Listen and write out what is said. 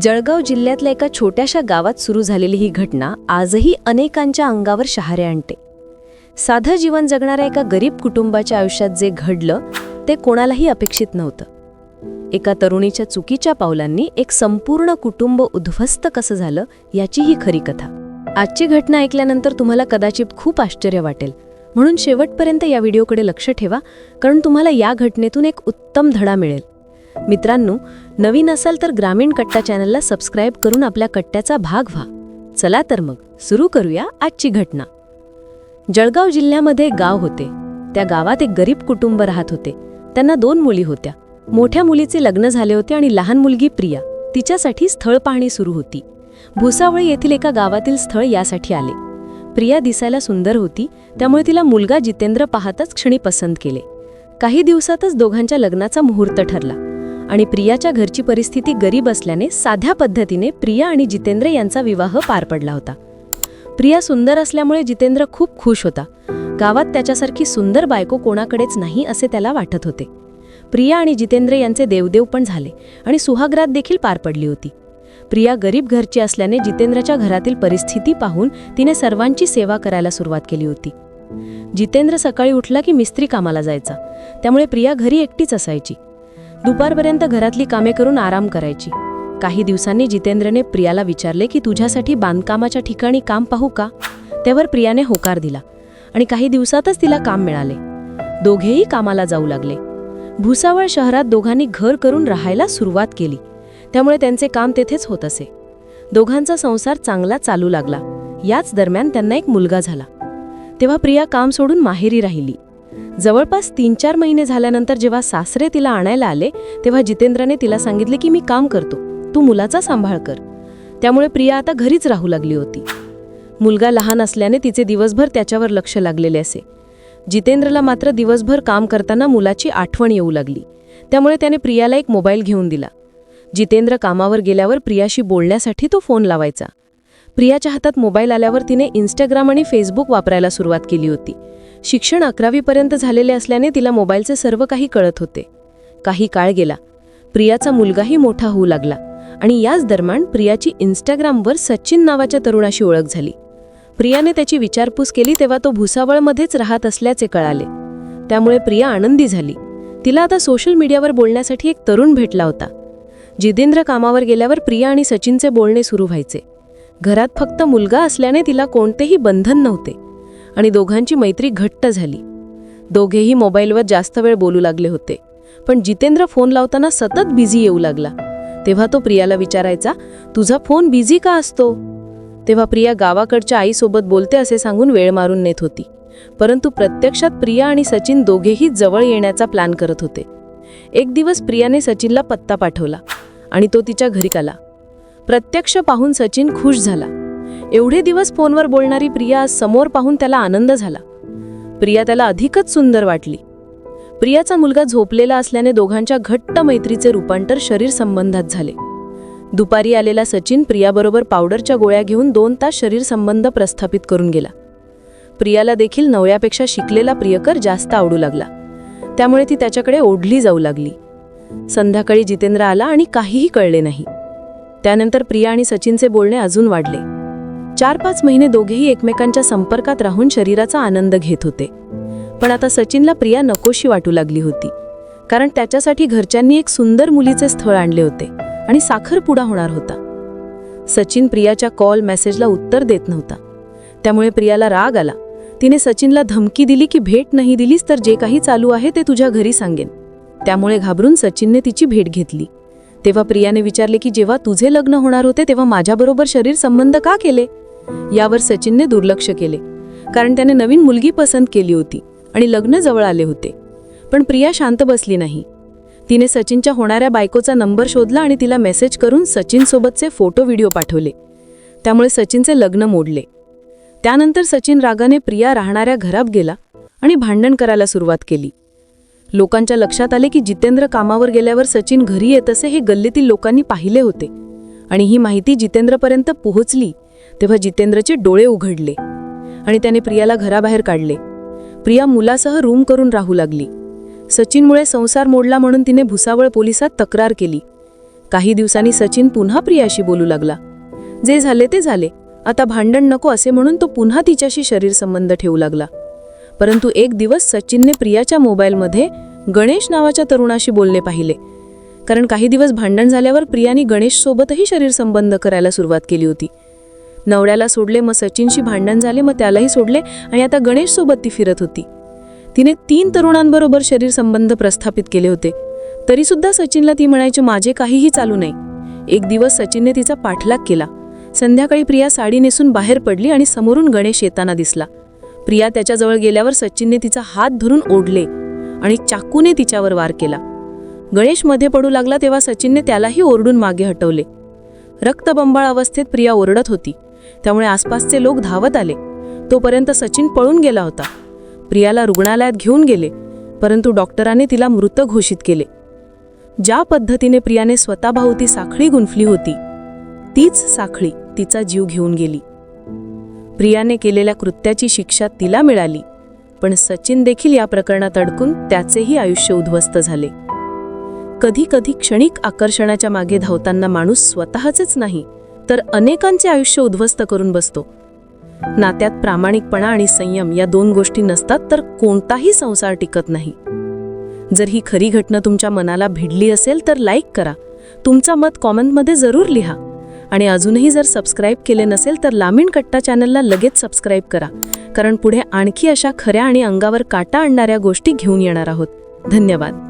जळगाव जिल्ह्यातल्या एका छोट्याशा गावात सुरू झालेली ही घटना आजही अनेकांच्या अंगावर शहारे आणते. साधं जीवन जगणाऱ्या एका गरीब कुटुंबाच्या आयुष्यात जे घडलं ते कोणालाही अपेक्षित नव्हतं. एका तरुणीच्या चुकीच्या पावलांनी एक संपूर्ण कुटुंब उद्ध्वस्त कसं झालं याची ही खरी कथा. आजची घटना ऐकल्यानंतर तुम्हाला कदाचित खूप आश्चर्य वाटेल. म्हणून शेवटपर्यंत या व्हिडिओकडे लक्ष ठेवा कारण तुम्हाला या घटनेतून एक उत्तम धडा मिळेल. मित्रांनो नवीन असाल तर ग्रामीण कट्टा चॅनलला सबस्क्राईब करून आपल्या कट्ट्याचा भाग व्हा. चला तर मग सुरू करूया आजची घटना. जळगाव जिल्ह्यामध्ये गाव होते. त्या गावात एक गरीब कुटुंब राहत होते. त्यांना दोन मुली होत्या. मोठ्या मुलीचे लग्न झाले होते आणि लहान मुलगी प्रिया तिच्यासाठी स्थळ पाहणी सुरू होती. भुसावळी येथील एका गावातील स्थळ यासाठी आले. प्रिया दिसायला सुंदर होती त्यामुळे तिला मुलगा जितेंद्र पाहताच क्षणी पसंत केले. काही दिवसातच दोघांच्या लग्नाचा मुहूर्त ठरला. आणि प्रियाच्या घरची परिस्थिती गरीब असल्याने साध्या पद्धतीने प्रिया आणि जितेंद्र यांचा विवाह पार पडला होता. प्रिया सुंदर असल्यामुळे जितेंद्र खूप खुश होता. गावात त्याच्यासारखी सुंदर बायको कोणाकडेच नाही असे त्याला वाटत होते. प्रिया आणि जितेंद्र यांचे देवदेव पण झाले आणि सुहाग्रात देखील पार पडली होती. प्रिया गरीब घरची असल्याने जितेंद्रच्या घरातील परिस्थिती पाहून तिने सर्वांची सेवा करायला सुरुवात केली होती. जितेंद्र सकाळी उठला की मिस्त्री कामाला जायचा. त्यामुळे प्रिया घरी एकटीच असायची. दुपारपर्यंत घरातली कामे करून आराम करायची. काही दिवसांनी जितेंद्रने प्रियाला विचारले की तुझ्यासाठी बांधकामाच्या ठिकाणी काम पाहू का? त्यावर प्रियाने होकार दिला आणि काही दिवसातच तिला काम मिळाले. दोघेही कामाला जाऊ लागले. भुसावळ शहरात दोघांनी घर करून राहायला सुरुवात केली. त्यामुळे त्यांचे काम तेथेच होत असे. दोघांचा संसार चांगला चालू लागला. याच दरम्यान त्यांना एक मुलगा झाला. तेव्हा प्रिया काम सोडून माहेरी राहिली. जवळपास तीन चार महिने झाल्यानंतर जेव्हा सासरे तिला आणायला आले तेव्हा जितेंद्रने तिला सांगितले की मी काम करतो. तू मुलाचा सांभाळ कर. त्यामुळे प्रिया आता घरीच राहू लागली होती. मुलगा लहान असल्याने तिचे दिवसभर त्याच्यावर लक्ष लागलेले असे. जितेंद्रला मात्र दिवसभर काम करताना मुलाची आठवण येऊ लागली. त्यामुळे त्याने प्रियाला एक मोबाईल घेऊन दिला. जितेंद्र कामावर गेल्यावर प्रियाशी बोलण्यासाठी तो फोन लावायचा. प्रियाच्या हातात मोबाईल आल्यावर तिने इंस्टाग्राम आणि फेसबुक वापरायला सुरुवात केली होती. शिक्षण अकरावीपर्यंत झालेले असल्याने तिला मोबाईलचे सर्व काही कळत होते. काही काळ गेला. प्रियाचा मुलगाही मोठा होऊ लागला आणि याच दरम्यान प्रियाची इंस्टाग्रामवर सचिन नावाच्या तरुणाशी ओळख झाली. प्रियाने त्याची विचारपूस केली तेव्हा तो भुसावळमध्येच राहत असल्याचे कळाले. त्यामुळे प्रिया आनंदी झाली. तिला आता सोशल मीडियावर बोलण्यासाठी एक तरुण भेटला होता. जितेंद्र कामावर गेल्यावर प्रिया आणि सचिनचे बोलणे सुरू व्हायचे. घरात फक्त मुलगा असल्याने तिला कोणतेही बंधन नव्हते. आणि दोघांची मैत्री घट्ट झाली. दोघेही मोबाईलवर जास्त वेळ बोलू लागले होते. पण जितेंद्र फोन लावताना सतत बिझी येऊ लागला. तेव्हा तो प्रियाला विचारायचा तुझा फोन बिझी का असतो? तेव्हा प्रिया गावाकडच्या आईसोबत बोलते असे सांगून वेळ मारून नेत होती. परंतु प्रत्यक्षात प्रिया आणि सचिन दोघेही जवळ येण्याचा प्लॅन करत होते. एक दिवस प्रियाने सचिनला पत्ता पाठवला आणि तो तिच्या घरी आला. प्रत्यक्ष पाहून सचिन खुश झाला. एवढे दिवस फोनवर बोलणारी प्रिया समोर पाहून त्याला आनंद झाला. प्रिया त्याला अधिकच सुंदर वाटली. प्रियाचा मुलगा झोपलेला असल्याने दोघांच्या घट्ट मैत्रीचे रूपांतर शरीर संबंधात झाले. दुपारी आलेला सचिन प्रियाबरोबर पावडरच्या गोळ्या घेऊन दोन तास शरीर संबंध प्रस्थापित करून गेला. प्रियाला देखील नवऱ्यापेक्षा शिकलेला प्रियकर जास्त आवडू लागला. त्यामुळे ती त्याच्याकडे ओढली जाऊ लागली. संध्याकाळी जितेंद्र आला आणि काहीही कळले नाही. त्यानंतर प्रिया आणि सचिनचे बोलणे अजून वाढले. चार पाच महिने दोघेही एकमेकांच्या संपर्कात राहून शरीराचा आनंद घेत होते. पण आता सचिनला प्रिया नकोशी वाटू लागली होती. कारण त्याच्यासाठी घरच्यांनी एक सुंदर मुलीचे स्थळ आणले होते आणि साखरपुडा होणार होता. सचिन प्रियाच्या कॉल मेसेजला उत्तर देत नव्हता. त्यामुळे प्रियाला राग आला. तिने सचिनला धमकी दिली की भेट नाही दिलीस तर जे काही चालू आहे ते तुझ्या घरी सांगेन. त्यामुळे घाबरून सचिनने तिची भेट घेतली. तेव्हा प्रियाने विचारले की जेव्हा तुझे लग्न होणार होते तेव्हा माझ्याबरोबर शरीर संबंध का केले? यावर सचिनने दुर्लक्ष केले. कारण त्याने नवीन मुलगी पसंत केली होती आणि लग्न जवळ आले होते. पण प्रिया शांत बसली नाही. तिने सचिनच्या होणाऱ्या बायकोचा नंबर शोधला आणि तिला मेसेज करून सचिनसोबतचे फोटो व्हिडिओ पाठवले. त्यामुळे सचिनचे लग्न मोडले. त्यानंतर सचिन रागाने प्रिया राहणाऱ्या घरात गेला आणि भांडण करायला सुरुवात केली. लोकांच्या लक्षात आले की जितेंद्र कामावर गेल्यावर सचिन घरी येत असे हे गल्लीतील लोकांनी पाहिले होते. आणि ही माहिती जितेंद्रपर्यंत पोहोचली तेव्हा जितेंद्रचे डोळे उघडले आणि त्याने प्रियाला घराबाहेर काढले. प्रिया मुलासह रूम करून राहू लागली. सचिनमुळे संसार मोडला म्हणून तिने भुसावळ पोलिसात तक्रार केली. काही दिवसांनी सचिन पुन्हा प्रियाशी बोलू लागला. जे झाले ते झाले. आता भांडण नको असे म्हणून तो पुन्हा तिच्याशी शरीर संबंध ठेवू लागला. परंतु एक दिवस सचिनने प्रियाच्या मोबाईलमध्ये गणेश नावाच्या तरुणाशी बोलणे पाहिले. कारण काही दिवस भांडण झाल्यावर प्रियाने गणेशसोबतही शरीर संबंध करायला सुरुवात केली होती. नवऱ्याला सोडले मग सचिनशी भांडण झाले मग त्यालाही सोडले आणि आता गणेशसोबत ती फिरत होती. तिने तीन तरुणांबरोबर शरीर संबंध प्रस्थापित केले होते. तरीसुद्धा सचिनला ती म्हणायची माझे काहीही चालू नाही. एक दिवस सचिनने तिचा पाठलाग केला. संध्याकाळी प्रिया साडी नेसून बाहेर पडली आणि समोरून गणेश येताना दिसला. प्रिया त्याच्याजवळ गेल्यावर सचिनने तिचा हात धरून ओढले आणि चाकूने तिच्यावर वार केला. गणेशमध्ये पडू लागला तेव्हा सचिनने त्यालाही ओरडून मागे हटवले. रक्तबंबाळ अवस्थेत प्रिया ओरडत होती. त्यामुळे आसपासचे लोक धावत आले. तोपर्यंत सचिन पळून गेला होता. प्रियाला रुग्णालयात घेऊन गेले परंतु डॉक्टरांनी तिला मृत घोषित केले. ज्या पद्धतीने प्रियाने स्वतःभोवती साखळी गुंफली होती तीच साखळी तिचा जीव घेऊन गेली. प्रियाने केलेल्या कृत्याची शिक्षा तिला मिळाली पण सचिन देखील या प्रकरणात अडकून त्याचेही आयुष्य उद्ध्वस्त झाले. कधी कधी क्षणिक आकर्षणाच्या मागे धावताना माणूस स्वतःचेच नाही तर अनेकांचे आयुष्य उद्ध्वस्त करून बसतो. नात्यात प्रामाणिकपणा आणि संयम या दोन गोष्टी नसतात तर कोणताही संसार टिकत नाही. जर ही खरी घटना तुमच्या मनाला भिडली असेल तर लाईक करा. तुमचं मत कॉमेंटमध्ये जरूर लिहा. आणि अजूनही जर सबस्क्राईब केले नसेल तर लामीण कट्टा चॅनलला लगेच सबस्क्राईब करा. कारण पुढे आणखी अशा खऱ्या आणि अंगावर काटा आणणाऱ्या गोष्टी घेऊन येणार आहोत. धन्यवाद.